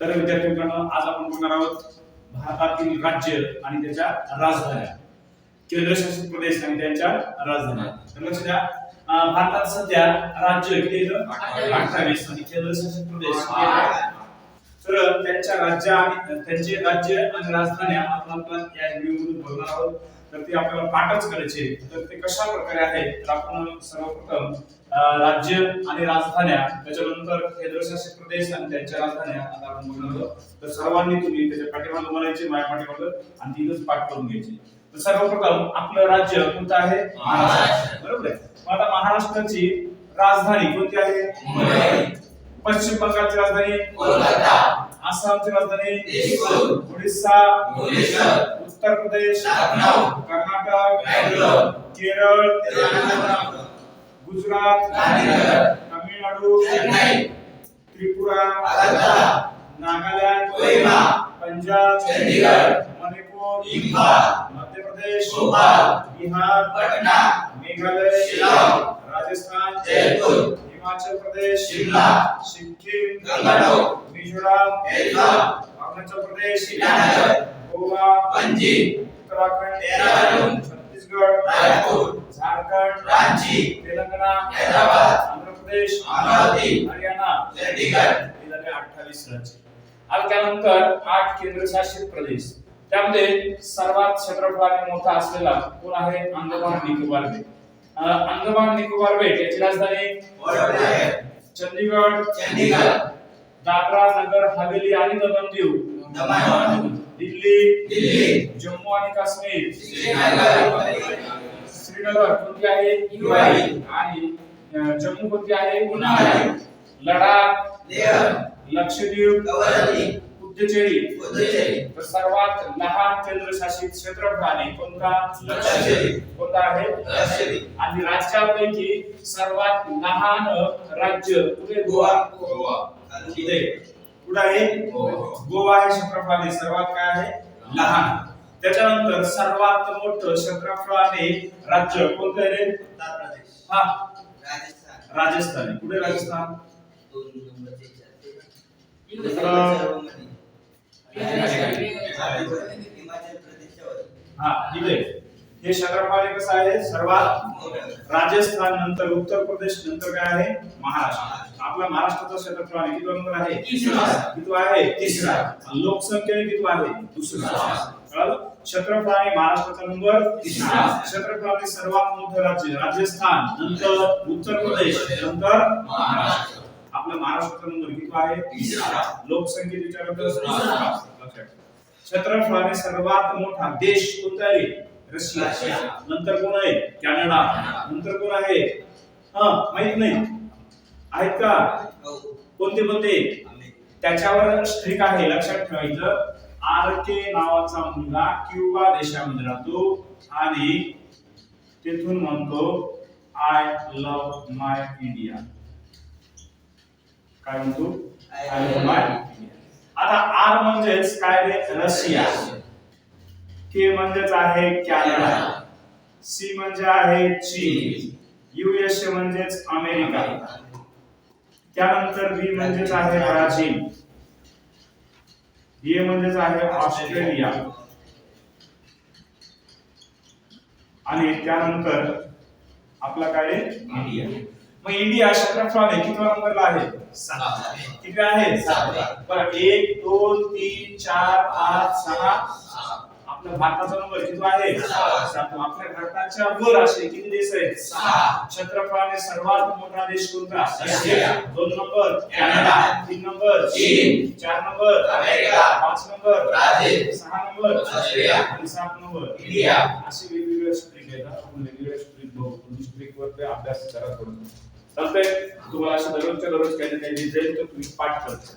तर विद्यार्थी मित्रांनो आज आपण बघणार आहोत भारतातील राज्य आणि त्याच्या राजधान्या. केंद्रशासित प्रदेश आणि त्यांच्या राजधान्या. तर लक्ष द्या भारतात सध्या राज्य किती अठ्ठावीस. आणि केंद्रशासित प्रदेश. तर त्यांच्या राज्य आणि त्यांचे राज्य आणि राजधान्या आपण या व्हिडिओमधून बघणार आहोत. तर ते आपल्याला पाठच करायचे. तर ते कशा प्रकारे आहे? तर आपण सर्वप्रथम राज्य आणि राजधान्या त्याच्यानंतर केंद्रशासित प्रदेश आणि त्यांच्या राजधान्या आता आपण बघणार आहोत. तर सर्वांनी तुम्ही त्याच्या पाठीमागे बनायचे माझ्या पाठीमागे आणि तिथंच पाठ करून घ्यायचे. तर सर्वप्रथम आपलं राज्य कोणतं आहे? महाराष्ट्र. बरोबर आहे? मग आता महाराष्ट्राची राजधानी कोणती आहे? पश्चिम बंगालची राजधानी? कोलकाता. आसामची राजधानी? भुवनेश्वर. उत्तर प्रदेश कर्नाटक केरळ गुजरात तामिळनाडू त्रिपुरा नागालँड पंजाब मणिपूर मध्य प्रदेश बिहार पटना मेघालय राजस्थान जयपूर हिमाचल प्रदेश शिमला सिक्कीम मिझोराम अरुणाचल प्रदेश गोवा पणजी उत्तराखंड देहरादून छत्तीसगड रायपूर झारखंड रांची तेलंगणा हैदराबाद आंध्र प्रदेश अमरावती हरियाणा चंडीगड हे झाले अठ्ठावीस राज्य. आणि त्यानंतर आठ केंद्रशासित प्रदेश. त्यामध्ये सर्वात क्षेत्रफळाने मोठा असलेला कोण आहे? अंदमान निकोबार बेट. अंदमान निकोबार बेट याची राजधानी चंदीगड चंडीगड दादरा नगर हवेली आणि दमण दीव दिल्ली दिल्ली. जम्मू आणि काश्मीर. श्रीनगर. श्रीनगर कोणती आहे. आणि जम्मू कोणती आहे? उन्हाळी. लडाख. लक्षद्वीप. पुद्दुचेरी. तर सर्वात लहान केंद्रशासित क्षेत्रफळाने कोणता. कोणता आहे? आणि राज्यापैकी सर्वात लहान राज्य कुठे? गोवा. गोवा. कुठे आहे? गोवा. गोवा हे क्षेत्रफळाने सर्वात काय आहे? लहान. त्याच्यानंतर सर्वात मोठं क्षेत्रफळाने राज्य कोणतं आहे रे? उत्तर प्रदेश हा. राजस्थान. राजस्थान आहे. कुठे राजस्थान? दोन नंबरचे हिमाचल प्रदेशवर हा इथे. हे क्षेत्रफळ कसं आहे सर्वात राजस्थान नंतर उत्तर प्रदेश नंतर काय आहे? महाराष्ट्र. आपला महाराष्ट्राचा क्षेत्रफळ आहे किती नंबर आहे? तिसरा. किती आहे? तिसरा. लोकसंख्येने किती आहे? दुसरा. कळलं? क्षेत्रफळाने महाराष्ट्राचा नंबर तिसरा. क्षेत्रफळाने सर्वात मोठं राज्य राजस्थान नंतर उत्तर प्रदेश नंतर महाराष्ट्र. आपला महाराष्ट्राचा नंबर किती आहे? तिसरा. लोकसंख्येत ठेवा. क्षेत्रफळाने सर्वात मोठा देश कोणता आहे? रशिया. नंतर कोण आहे? कॅनडा. नंतर कोण आहे? हा माहीत नाही. आहेत का. कोणते कोणते? त्याच्यावर स्ट्रिक आहे लक्षात ठेवायचं. आर के नावाचा मुलगा क्युबा देशामध्ये राहतो आणि तिथून म्हणतो आय लव्ह माय इंडिया काय म्हणतो? आय लव्ह माय इंडिया आता आर म्हणजेच काय रे? रशिया. के म्हणजेच आहे कॅनडा. सी म्हणजे आहे चीन. युएसए म्हणजेच अमेरिका. त्यानंतर बी म्हणजेच आहे ब्राझील. ए म्हणजेच आहे ऑस्ट्रेलिया. आणि त्यानंतर आपला काय? इंडिया. मग इंडिया क्षेत्रफळाने किती नंबरला आहे. सहा. किती आहे? सहा. बरं. एक दोन तीन चार पाच सहा. आपल्या भारताचा नंबर किती आहे. सातवा. आपल्या भारताच्या वर असे किती देश आहेत. क्षेत्रफळाने सर्वात मोठा देश कोणता. दोन नंबर कॅनडा. तीन नंबर चीन. चार नंबर अमेरिका. पाच नंबर ब्राझील. सहा नंबर ऑस्ट्रेलिया. आणि सात नंबर इंडिया. असे वेगवेगळे स्ट्रिक आहेत आपण वेगवेगळे स्ट्रिक बघू स्ट्रिक वर ते अभ्यास करा थोडं चालतंय तुम्हाला असं दररोजच्या दररोज काही ना काही दिसेल तर तुम्ही पाठ करता